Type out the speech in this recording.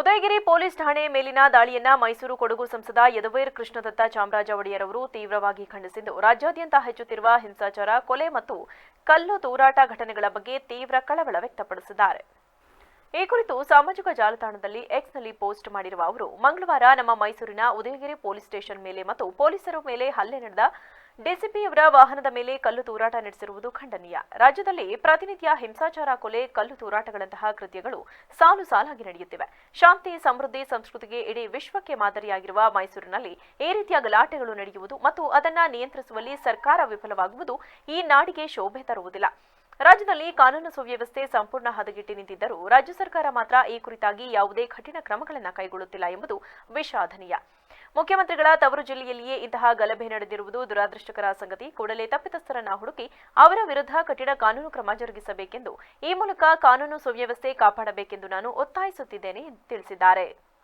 Udayagiri police ಠಾಣೆ ಮೇಲಿನ ದಾಳಿಯನ್ನ ಮೈಸೂರು ಕೊಡಗು ಸಂಸದ ಯದುವೀರ್ ಕೃಷ್ಣದತ್ತ ಚಾಮರಾಜ ಒಡೆಯರ್ ಅವರು ತೀವ್ರವಾಗಿ ಖಂಡಿಸಿದ್ದು. ರಾಜ್ಯಾದ್ಯಂತ ಹೆಚ್ಚುತ್ತಿರುವ ಹಿಂಸಾಚಾರ, ಕೊಲೆ ಮತ್ತು ಕಲ್ಲು ತೂರಾಟ ಘಟನೆಗಳ ಬಗ್ಗೆ ತೀವ್ರ ಕಳವಳ ವ್ಯಕ್ತಪಡಿಸಿದ್ದಾರೆ. ಈ ಕುರಿತು ಸಾಮಾಜಿಕ ಜಾಲತಾಣದಲ್ಲಿ ಎಕ್ಸ್ನಲ್ಲಿ ಪೋಸ್ಟ್ ಮಾಡಿರುವ ಅವರು, ಮಂಗಳವಾರ ನಮ್ಮ ಮೈಸೂರಿನ ಉದಯಗಿರಿ ಪೊಲೀಸ್ ಸ್ಟೇಷನ್ ಮೇಲೆ ಮತ್ತು ಪೊಲೀಸರ ಮೇಲೆ ಹಲ್ಲೆ ನಡೆದ ಡಿಸಿಪಿಯವರ ವಾಹನದ ಮೇಲೆ ಕಲ್ಲು ತೂರಾಟ ನಡೆಸಿರುವುದು ಖಂಡನೀಯ. ರಾಜ್ಯದಲ್ಲಿ ಪ್ರತಿನಿತ್ಯ ಹಿಂಸಾಚಾರ, ಕೊಲೆ, ಕಲ್ಲು ತೂರಾಟಗಳಂತಹ ಕೃತ್ಯಗಳು ಸಾಲು ಸಾಲಾಗಿ ನಡೆಯುತ್ತಿವೆ. ಶಾಂತಿ, ಸಮೃದ್ಧಿ, ಸಂಸ್ಕೃತಿಗೆ ಇಡೀ ವಿಶ್ವಕ್ಕೆ ಮಾದರಿಯಾಗಿರುವ ಮೈಸೂರಿನಲ್ಲಿ ಈ ರೀತಿಯ ಗಲಾಟೆಗಳು ನಡೆಯುವುದು ಮತ್ತು ಅದನ್ನು ನಿಯಂತ್ರಿಸುವಲ್ಲಿ ಸರ್ಕಾರ ವಿಫಲವಾಗುವುದು ಈ ನಾಡಿಗೆ ಶೋಭೆ ತರುವುದಿಲ್ಲ. ರಾಜ್ಯದಲ್ಲಿ ಕಾನೂನು ಸುವ್ಯವಸ್ಥೆ ಸಂಪೂರ್ಣ ಹದಗೆಟ್ಟಿ ನಿಂತಿದ್ದರೂ ರಾಜ್ಯ ಸರ್ಕಾರ ಮಾತ್ರ ಈ ಕುರಿತಾಗಿ ಯಾವುದೇ ಕಠಿಣ ಕ್ರಮಗಳನ್ನು ಕೈಗೊಳ್ಳುತ್ತಿಲ್ಲ ಎಂಬುದು ವಿಷಾದನೀಯ. ಮುಖ್ಯಮಂತ್ರಿಗಳ ತವರು ಜಿಲ್ಲೆಯಲ್ಲಿಯೇ ಇಂತಹ ಗಲಭೆ ನಡೆದಿರುವುದು ದುರಾದೃಷ್ಟಕರ ಸಂಗತಿ. ಕೂಡಲೇ ತಪ್ಪಿತಸ್ಥರನ್ನ ಹುಡುಕಿ ಅವರ ವಿರುದ್ಧ ಕಠಿಣ ಕಾನೂನು ಕ್ರಮ ಜರುಗಿಸಬೇಕೆಂದು ಈ ಮೂಲಕ ಕಾನೂನು ಸುವ್ಯವಸ್ಥೆ ಕಾಪಾಡಬೇಕೆಂದು ನಾನು ಒತ್ತಾಯಿಸುತ್ತಿದ್ದೇನೆ ಎಂದು ತಿಳಿಸಿದ್ದಾರೆ.